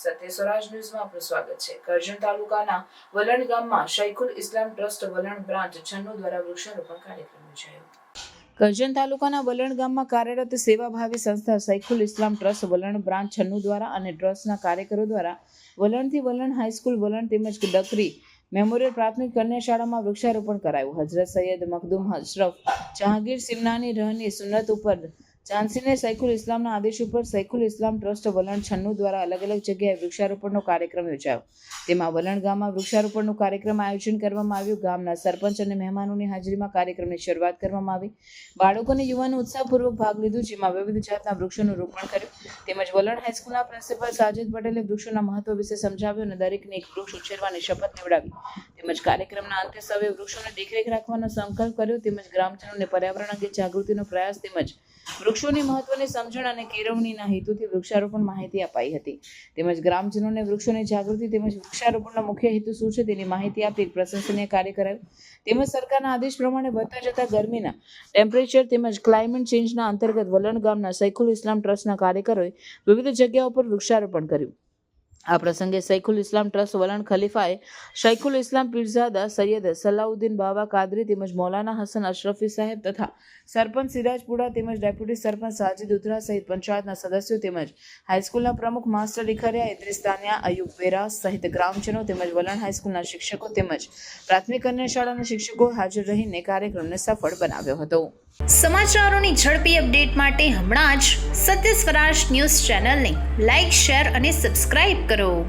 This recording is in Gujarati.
સત્ય સ્વરાજ ન્યૂઝમાં આપનું સ્વાગત છે. કરજણ તાલુકાના વલણ ગામમાં શૈખુલ ઇસ્લામ ટ્રસ્ટ વલણ બ્રાન્ચ છન્નુ દ્વારા વૃક્ષારોપણ કાર્યક્રમ યોજાયો. કરજણ તાલુકાના વલણ ગામમાં કાર્યરત સેવાભાવી સંસ્થા સૈખુલ ઇસ્લામ ટ્રસ્ટ વલણ બ્રાન્ચ છન્નુ દ્વારા અને ટ્રસ્ટના કાર્યકરો દ્વારા વલણથી વલણ હાઈસ્કૂલ, વલણ તેમજ ડકરી મેમોરિયલ પ્રાથમિક કન્યા શાળામાં વૃક્ષારોપણ કરાયું. હજરત સૈયદ મખદુમ અશરફ જહાંગીર સિમનાની રહની સુન્નત ઉપર ઝાંસીને સૈકુલ ઇસ્લામના આદેશ ઉપર સૈકુલ ઇસ્લામ ટ્રસ્ટ વલણ છન્નુ દ્વારા અલગ અલગ જગ્યાએ વૃક્ષારોપણનો કાર્યક્રમ યોજાયો. તેમાં વલણ ગામમાં વૃક્ષારોપણનું કાર્યક્રમ આયોજન કરવામાં આવ્યું. ગામના સરપંચ અને મહેમાનોની હાજરીમાં કાર્યક્રમની શરૂઆત કરવામાં આવી. બાળકો અને યુવાનો ઉત્સાહપૂર્વક ભાગ લીધો, જેમાં વિવિધ જાતના વૃક્ષોનું રોપણ કર્યું. તેમજ વલણ હાઈસ્કૂલના પ્રિન્સિપલ સાજિદ પટેલે વૃક્ષોના મહત્વ વિશે સમજાવ્યું અને દરેકને એક વૃક્ષ ઉછેરવાની શપથ લેવડાવી. તેમજ કાર્યક્રમના અંતે સૌએ વૃક્ષોની દેખરેખ રાખવાનો સંકલ્પ કર્યો. તેમજ ગ્રામજનોને પર્યાવરણ અંગે જાગૃતિનો પ્રયાસ તેમજ વૃક્ષોની મહત્વની સમજણ અને કેળવણીના હેતુથી વૃક્ષારોપણ માહિતી અપાઈ હતી. તેમજ ગ્રામજનોને વૃક્ષોની જાગૃતિ તેમજ વૃક્ષારોપણનો મુખ્ય હેતુ શું છે તેની માહિતી આપી એક પ્રશંસનીય કાર્ય કરાયું. તેમજ સરકારના આદેશ પ્રમાણે વધતા જતા ગરમીના ટેમ્પરેચર તેમજ ક્લાઇમેટ ચેન્જના અંતર્ગત વલણ ગામના સૈખુલ ઇસ્લામ ટ્રસ્ટના કાર્યકરોએ વિવિધ જગ્યાઓ પર વૃક્ષારોપણ કર્યું. આ પ્રસંગે સૈખુલ ઇસ્લામ ટ્રસ્ટ વલણ ખલીફાએ શૈખુલ ઇસ્લામ પીરઝાદા સૈયદ સલાઉદ્દીન બાવા કાદરી તેમજ મૌલાના હસન અશરફી સાહેબ તથા સરપંચ સિરાજપુરા તેમજ ડેપ્યુટી સરપંચ સાજિદ ઉધરા સહિત પંચાયતના સદસ્યો તેમજ હાઈસ્કૂલના પ્રમુખ માસ્ટર લિખરિયા ઇદ્રિસ તાનિયા, અયુબ વેરા સહિત ગ્રામજનો તેમજ વલણ હાઈસ્કૂલના શિક્ષકો તેમજ પ્રાથમિક અન્ય શાળાના શિક્ષકો હાજર રહીને કાર્યક્રમને સફળ બનાવ્યો હતો. સમાચારોની ઝડપી અપડેટ માટે હમણાં જ સત્ય સ્વરાજ ન્યૂઝ ચેનલને લાઇક શેર અને સબસ્ક્રાઇબ કરો.